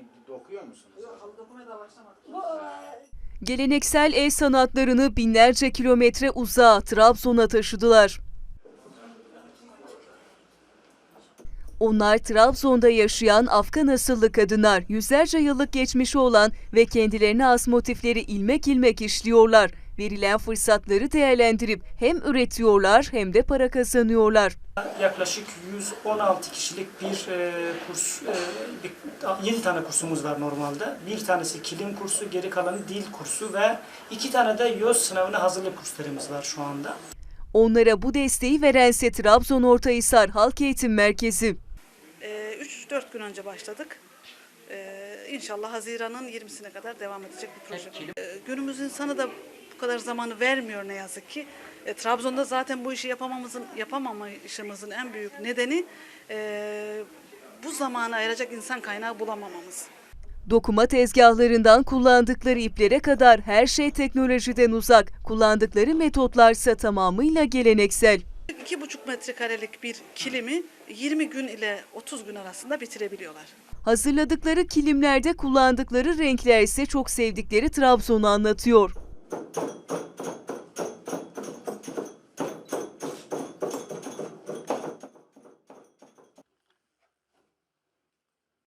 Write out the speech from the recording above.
bir dokuyor musunuz? Geleneksel el sanatlarını binlerce kilometre uzağa Trabzon'a taşıdılar. Onlar Trabzon'da yaşayan Afgan asıllı kadınlar, yüzlerce yıllık geçmişi olan ve kendilerine has motifleri ilmek ilmek işliyorlar. Verilen fırsatları değerlendirip hem üretiyorlar hem de para kazanıyorlar. Yaklaşık 116 kişilik bir e, kurs, e, bir, 7 tane kursumuz var normalde. Bir tanesi kilim kursu, geri kalanı dil kursu ve iki tane de YÖS sınavına hazırlık kurslarımız var şu anda. Onlara bu desteği verense Trabzon Ortahisar Halk Eğitim Merkezi. 3-4 gün önce başladık. Ee, inşallah Haziran'ın 20'sine kadar devam edecek bir proje. Ee, günümüz insanı da bu kadar zamanı vermiyor ne yazık ki. E, Trabzon'da zaten bu işi yapamamızın, yapamamayışımızın en büyük nedeni e, bu zamanı ayıracak insan kaynağı bulamamamız. Dokuma tezgahlarından kullandıkları iplere kadar her şey teknolojiden uzak. Kullandıkları metotlarsa tamamıyla geleneksel. 2,5 metrekarelik bir kilimi 20 gün ile 30 gün arasında bitirebiliyorlar. Hazırladıkları kilimlerde kullandıkları renkler ise çok sevdikleri Trabzon'u anlatıyor.